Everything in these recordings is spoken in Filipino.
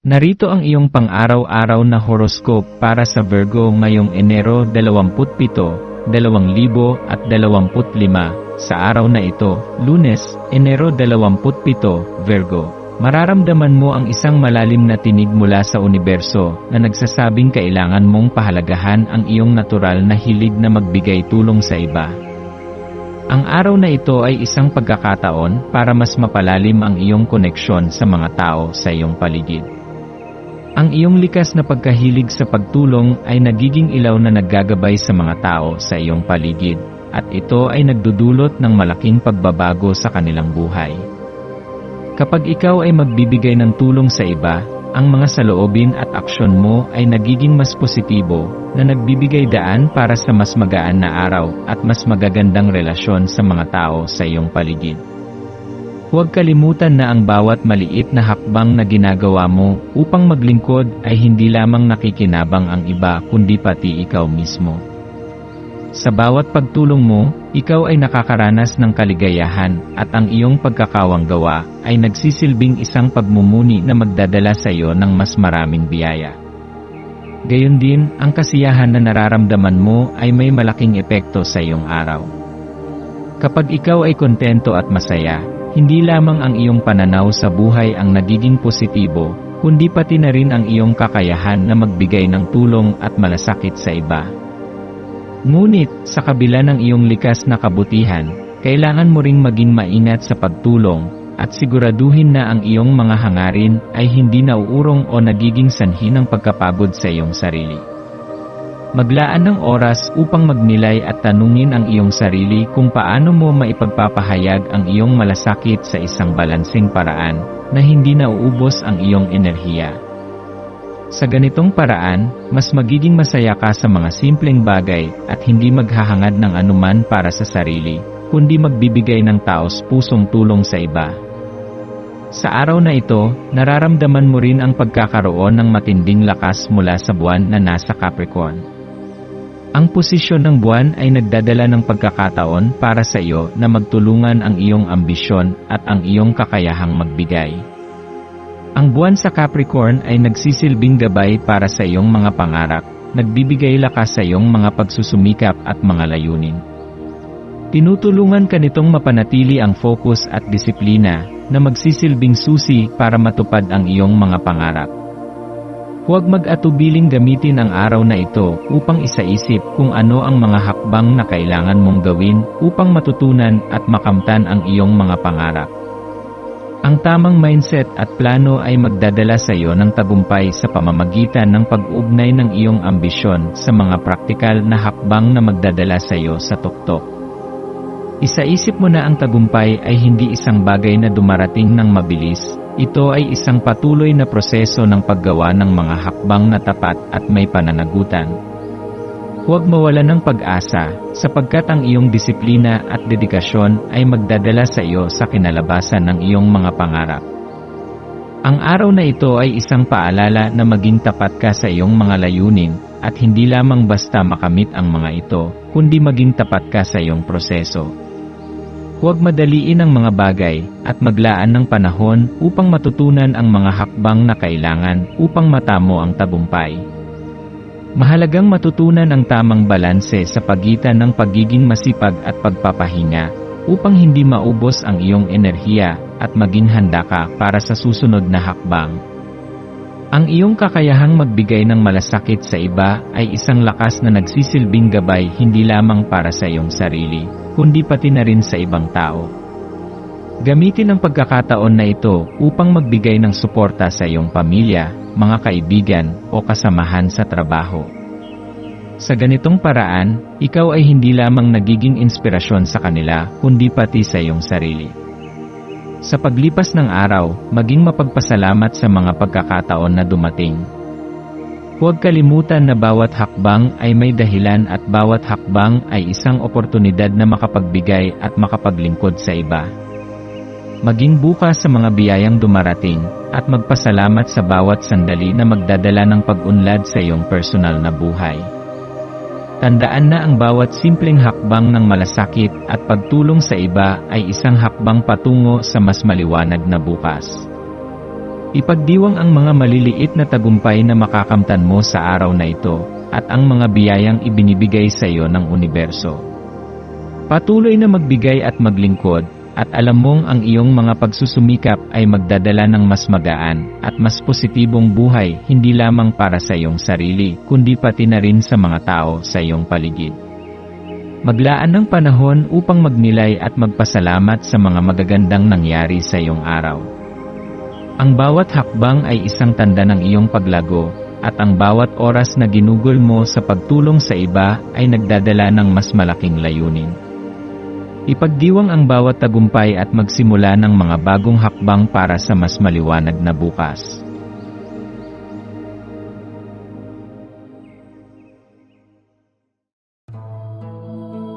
Narito ang iyong pang-araw-araw na horoscope para sa Virgo ngayong Enero 27, 2025 sa araw na ito, Lunes, Enero 27, Virgo. Mararamdaman mo ang isang malalim na tinig mula sa universo na nagsasabing kailangan mong pahalagahan ang iyong natural na hilig na magbigay tulong sa iba. Ang araw na ito ay isang pagkakataon para mas mapalalim ang iyong koneksyon sa mga tao sa iyong paligid. Ang iyong likas na pagkahilig sa pagtulong ay nagiging ilaw na naggagabay sa mga tao sa iyong paligid, at ito ay nagdudulot ng malaking pagbabago sa kanilang buhay. Kapag ikaw ay magbibigay ng tulong sa iba, ang mga saloobin at aksyon mo ay nagiging mas positibo, na nagbibigay daan para sa mas magaan na araw at mas magagandang relasyon sa mga tao sa iyong paligid. Huwag kalimutan na ang bawat maliit na hakbang na ginagawa mo upang maglingkod ay hindi lamang nakikinabang ang iba kundi pati ikaw mismo. Sa bawat pagtulong mo, ikaw ay nakakaranas ng kaligayahan at ang iyong pagkakawang gawa ay nagsisilbing isang pagmumuni na magdadala sa iyo ng mas maraming biyaya. Gayon din, ang kasiyahan na nararamdaman mo ay may malaking epekto sa iyong araw. Kapag ikaw ay kontento at masaya, hindi lamang ang iyong pananaw sa buhay ang nagiging positibo, kundi pati na rin ang iyong kakayahan na magbigay ng tulong at malasakit sa iba. Ngunit, sa kabila ng iyong likas na kabutihan, kailangan mo ring maging maingat sa pagtulong, at siguraduhin na ang iyong mga hangarin ay hindi nauurong o nagiging sanhi ng pagkapagod sa iyong sarili. Maglaan ng oras upang magnilay at tanungin ang iyong sarili kung paano mo maipagpapahayag ang iyong malasakit sa isang balansing paraan na hindi nauubos ang iyong enerhiya. Sa ganitong paraan, mas magiging masaya ka sa mga simpleng bagay at hindi maghahangad ng anuman para sa sarili, kundi magbibigay ng taos pusong tulong sa iba. Sa araw na ito, nararamdaman mo rin ang pagkakaroon ng matinding lakas mula sa buwan na nasa Capricorn. Ang posisyon ng buwan ay nagdadala ng pagkakataon para sa iyo na magtulungan ang iyong ambisyon at ang iyong kakayahang magbigay. Ang buwan sa Capricorn ay nagsisilbing gabay para sa iyong mga pangarap, nagbibigay lakas sa iyong mga pagsusumikap at mga layunin. Tinutulungan ka nitong mapanatili ang focus at disiplina na magsisilbing susi para matupad ang iyong mga pangarap. Huwag mag-atubiling gamitin ang araw na ito upang isaisip kung ano ang mga hakbang na kailangan mong gawin upang matutunan at makamtan ang iyong mga pangarap. Ang tamang mindset at plano ay magdadala sa iyo ng tagumpay sa pamamagitan ng pag-ugnay ng iyong ambisyon sa mga praktikal na hakbang na magdadala sa iyo sa tuktok. Isaisip mo na ang tagumpay ay hindi isang bagay na dumarating ng mabilis, ito ay isang patuloy na proseso ng paggawa ng mga hakbang na tapat at may pananagutan. Huwag mawala ng pag-asa, sapagkat ang iyong disiplina at dedikasyon ay magdadala sa iyo sa kinalabasan ng iyong mga pangarap. Ang araw na ito ay isang paalala na maging tapat ka sa iyong mga layunin, at hindi lamang basta makamit ang mga ito, kundi maging tapat ka sa iyong proseso. Huwag madaliin ang mga bagay at maglaan ng panahon upang matutunan ang mga hakbang na kailangan upang matamo ang tagumpay. Mahalagang matutunan ang tamang balanse sa pagitan ng pagiging masipag at pagpapahinga upang hindi maubos ang iyong enerhiya at maging handa ka para sa susunod na hakbang. Ang iyong kakayahang magbigay ng malasakit sa iba ay isang lakas na nagsisilbing gabay hindi lamang para sa iyong sarili, kundi pati na rin sa ibang tao. Gamitin ang pagkakataon na ito upang magbigay ng suporta sa iyong pamilya, mga kaibigan, o kasamahan sa trabaho. Sa ganitong paraan, ikaw ay hindi lamang nagiging inspirasyon sa kanila, kundi pati sa iyong sarili. Sa paglipas ng araw, maging mapagpasalamat sa mga pagkakataon na dumating. Huwag kalimutan na bawat hakbang ay may dahilan at bawat hakbang ay isang oportunidad na makapagbigay at makapaglingkod sa iba. Maging bukas sa mga biyayang dumarating, at magpasalamat sa bawat sandali na magdadala ng pag-unlad sa iyong personal na buhay. Tandaan na ang bawat simpleng hakbang ng malasakit at pagtulong sa iba ay isang hakbang patungo sa mas maliwanag na bukas. Ipagdiwang ang mga maliliit na tagumpay na makakamtan mo sa araw na ito, at ang mga biyayang ibinibigay sa iyo ng universo. Patuloy na magbigay at maglingkod, at alam mong ang iyong mga pagsusumikap ay magdadala ng mas magaan at mas positibong buhay hindi lamang para sa iyong sarili, kundi pati na rin sa mga tao sa iyong paligid. Maglaan ng panahon upang magnilay at magpasalamat sa mga magagandang nangyari sa iyong araw. Ang bawat hakbang ay isang tanda ng iyong paglago, at ang bawat oras na ginugol mo sa pagtulong sa iba ay nagdadala ng mas malaking layunin. Ipagdiwang ang bawat tagumpay at magsimula ng mga bagong hakbang para sa mas maliwanag na bukas.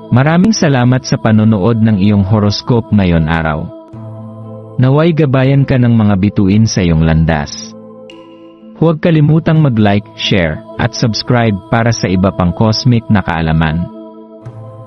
Maraming salamat sa panonood ng iyong horoscope ngayon araw. Naway gabayan ka ng mga bituin sa iyong landas. Huwag kalimutang mag-like, share, at subscribe para sa iba pang cosmic na kaalaman.